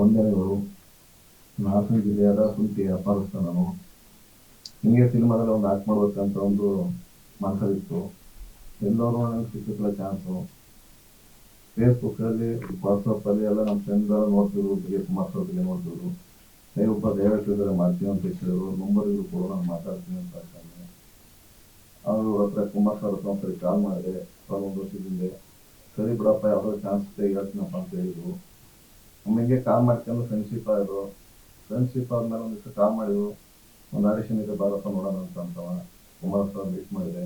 ವಂದನೆಗಳು ಹಾಸನ ಜಿಲ್ಲೆಯಾದ ಸುಂಟಿ ನಾನು. ಹಿಂಗೆ ಸಿನಿಮಾದಲ್ಲಿ ಒಂದು ಆಕ್ಟ್ ಮಾಡ್ಬೇಕಂತ ಒಂದು ಮನಸ್ಸಲ್ಲಿತ್ತು. ಎಲ್ಲರೂ ನನಗೆ ಸಿಕ್ಕಿಲ್ಲ ಚಾನ್ಸು ಫೇಸ್ಬುಕ್ಕಲ್ಲಿ ವಾಟ್ಸಪ್ಪಲ್ಲಿ ಎಲ್ಲ ನಮ್ಮ ಫ್ರೆಂಡ್ ಎಲ್ಲ ನೋಡ್ತಿದ್ರು ಬಗ್ಗೆ ಕುಮಾರ್ ಬಗ್ಗೆ ನೋಡ್ತಿದ್ರು. ದಯವಿಟ್ಟು ಡೈರೆಕ್ಟರ್ ಇದ್ದಾರೆ ಮಾಡ್ತೀನಿ ಅಂತ ಹೇಳಿದ್ರು. ನಂಬರ್ ಇದ್ರು ಕೂಡ ನಾನು ಮಾತಾಡ್ತೀನಿ ಅಂತ ಹೇಳ್ತಾನೆ. ಅವರು ಹತ್ರ ಕುಮಾರ್ ಸರ್ ಹತ್ರ ಒಂದ್ಸರಿ ಕಾಲ್ ಮಾಡಿದೆ. ಸರ್ ಒಂದು ವರ್ಷದಿಂದ ಸರಿ ಬಿಡಪ್ಪ ಯಾವುದೋ ಚಾನ್ಸ್ ಇದೆ ಹೇಳ್ತೀನಪ್ಪ ಅಂತ ಹೇಳಿದ್ರು. ನಮಗೆ ಕಾಲ್ ಮಾಡ್ಕೊಂಡು ಫ್ರೆಂಡ್ಶಿಪ್ ಆದ್ರು ಫ್ರೆಂಡ್ಶಿಪ್ ಆದ್ಮೇಲೆ ಒಂದಿಷ್ಟು ಕಾಲ್ ಮಾಡಿದ್ರು. ಒಂದು ಆಡಿಷನ್ ಇದೆ ಬಾರಪ್ಪ ನೋಡೋಣ ಅಂತ ಅಂತವ ಕುಮಾರ್ ಸರ್ ಮೀಟ್ ಮಾಡಿದೆ.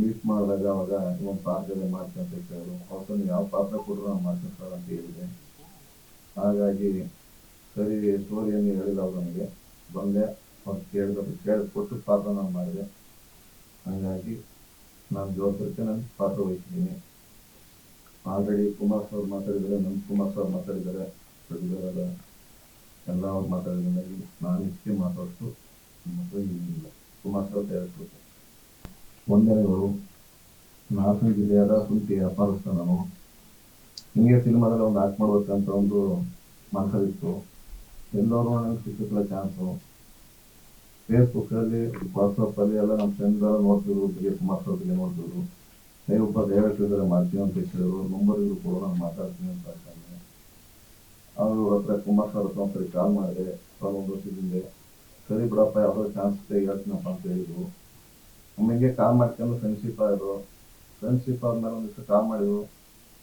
ಮೀಟ್ ಮಾಡಿದಾಗ ಅವಾಗ ಒಂದು ಪಾತ್ರದಲ್ಲಿ ಮಾಡ್ತೀನಿ ಅಂತ ಕೇಳಿದ್ರು ಅವ್ರನ್ನ ಯಾವ ಪಾತ್ರ ಕೊಟ್ಟರು ನಾನು ಮಾಡ್ತೀನಿ ಸರ್ ಅಂತ ಹೇಳಿದೆ. ಹಾಗಾಗಿ ಸರಿ ಸ್ಟೋರಿಯನ್ನು ಹೇಳಿದ ಅವ್ರು ನನಗೆ. ಬಂದೆ, ಅವ್ರು ಕೇಳಿದ್ರು ಕೇಳಿ ಕೊಟ್ಟು ಪಾತ್ರ ನಾನು ಮಾಡಿದೆ. ಹಾಗಾಗಿ ನಾನು ಜವಾಬ್ದಾರಿಕೆ ನಾನು ಪಾತ್ರ ವಹಿಸಿದ್ದೀನಿ. ಆಲ್ರೆಡಿ ಕುಮಾರ್ ಸರ್ ಮಾತಾಡಿದ್ದಾರೆ ನಮ್ಮ ಕುಮಾರ್ ಸರ್ ಮಾತಾಡಿದ್ದಾರೆ ಪ್ರತಿಭೆಯಾದ ಎಲ್ಲ ಅವ್ರು ಮಾತಾಡಿದ್ರೆ ನಾನು ಇಷ್ಟೇ ಮಾತಾಡ್ತು ಏನಿಲ್ಲ. ಕುಮಾರ್ ಸರ್ ತಯಾರಿಸ್ಬೇಕು ವಂದನೆಗಳು ನಾಲ್ಕು ಜಿಲ್ಲೆಯಾದ ಸುಂಟಿ ವ್ಯಾಪಾರಸ್ಥ ನಾನು. ಹಿಂಗೆ ಸಿನಿಮಾದಲ್ಲಿ ಒಂದು ಆಕ್ಟ್ ಮಾಡ್ಬೇಕಂತ ಒಂದು ಮನಸ್ಸಲ್ಲಿತ್ತು. ಎಲ್ಲರೂ ನನಗೆ ಸಿಕ್ಕಿಲ್ಲ ಚಾನ್ಸು ಫೇಸ್ಬುಕ್ಕಲ್ಲಿ ವಾಟ್ಸಪ್ಪಲ್ಲಿ ಎಲ್ಲ ನಮ್ಮ ಫ್ರೆಂಡ್ ಎಲ್ಲ ನೋಡ್ತಿದ್ರು ಕುಮಾರ್ ಸರ್ ಬಗ್ಗೆ ನೋಡ್ತಿದ್ರು. ಏ ಒಬ್ಬ ಇದ್ದಾರೆ ಮಾಡ್ತೀವಿ ಅಂತ ಹೇಳಿದ್ರು ನಂಬರ್ ಇದ್ರು ಕೂಡ ನಾನು ಮಾತಾಡ್ತೀನಿ ಅಂತ ಹೇಳ್ತಾನೆ. ಅವರು ಹತ್ರ ಕುಮಾರ್ ಸರ್ ಹತ್ರ ಒಂದ್ಸರಿ ಕಾಲ್ ಮಾಡಿದೆ. ಸರ್ ಒಂದು ವರ್ಷದ ಹಿಂದೆ, ಸರಿ ಬಿಡಪ್ಪ ಯಾವುದೋ ಚಾನ್ಸ್ ಇದೆ ಹೇಳ್ತೀನಪ್ಪ ಅಂತ ಹೇಳಿದ್ರು. ನಮಗೆ ಕಾಲ್ ಮಾಡ್ಕೊಂಡು ಫ್ರೆಂಡ್ಶಿಪ್ ಆಯಿತು. ಫ್ರೆಂಡ್ಶಿಪ್ ಆದ್ಮೇಲೆ ಒಂದು ದಿವಸ ಕಾಲ್ ಮಾಡಿದ್ರು.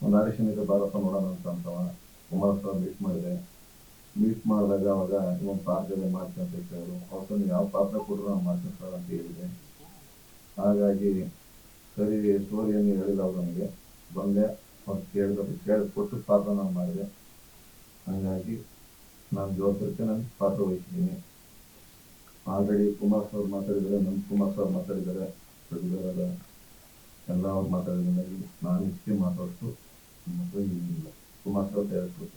ಒಂದು ಆಡಿಷನ್ ಇದೆ, ಬಾರಪ್ಪ, ನೋಡೋಣ ಅಂತ ಅಂತವ ಕುಮಾರ್ ಸರ್ ಮೀಟ್ ಮಾಡಿದೆ. ಮೀಟ್ ಮಾಡಿದಾಗ ಅವಾಗ ಒಂದು ಪಾತ್ರದಲ್ಲಿ ಮಾಡ್ತೀನಿ ಅಂತ ಕೇಳಿದ್ರು ಅವ್ರ ಯಾವ ಪಾತ್ರ ಕೊಟ್ಟರು ನಾನು ಮಾಡ್ತೀನಿ ಸರ್? ಅಂತ ಹೇಳಿದೆ. ಹಾಗಾಗಿ ಸರಿ ಸ್ಟೋರಿಯನ್ನು ಹೇಳಿದ ಅವ್ರು ನನಗೆ ಬಂದೆ, ಅವ್ರು ಕೇಳಿದ್ರು ಕೇಳಿ ಕೊಟ್ಟು ಪಾತ್ರ ನಾನು ಮಾಡಿದೆ. ಹಾಗಾಗಿ ನಾನು ಜವಾಬ್ದಾರಿಕೆ ನಾನು ಪಾತ್ರ ವಹಿಸಿದ್ದೀನಿ. ಆಲ್ರೆಡಿ ಕುಮಾರ್ ಸರ್ ಮಾತಾಡಿದ್ದಾರೆ ನಮ್ಮ ಕುಮಾರ್ ಸರ್ ಮಾತಾಡಿದ್ದಾರೆ ಪ್ರತಿಭೆಯಾದ ಎಲ್ಲ ಅವ್ರು ಮಾತಾಡಿದ್ದಾರೆ ನಾನು ಇಷ್ಟೇ ಮಾತಾಡ್ತು ಇಲ್ಲ ಕುಮಾರ್ ಸರ್ ಡೈರೆಕ್ಟರ್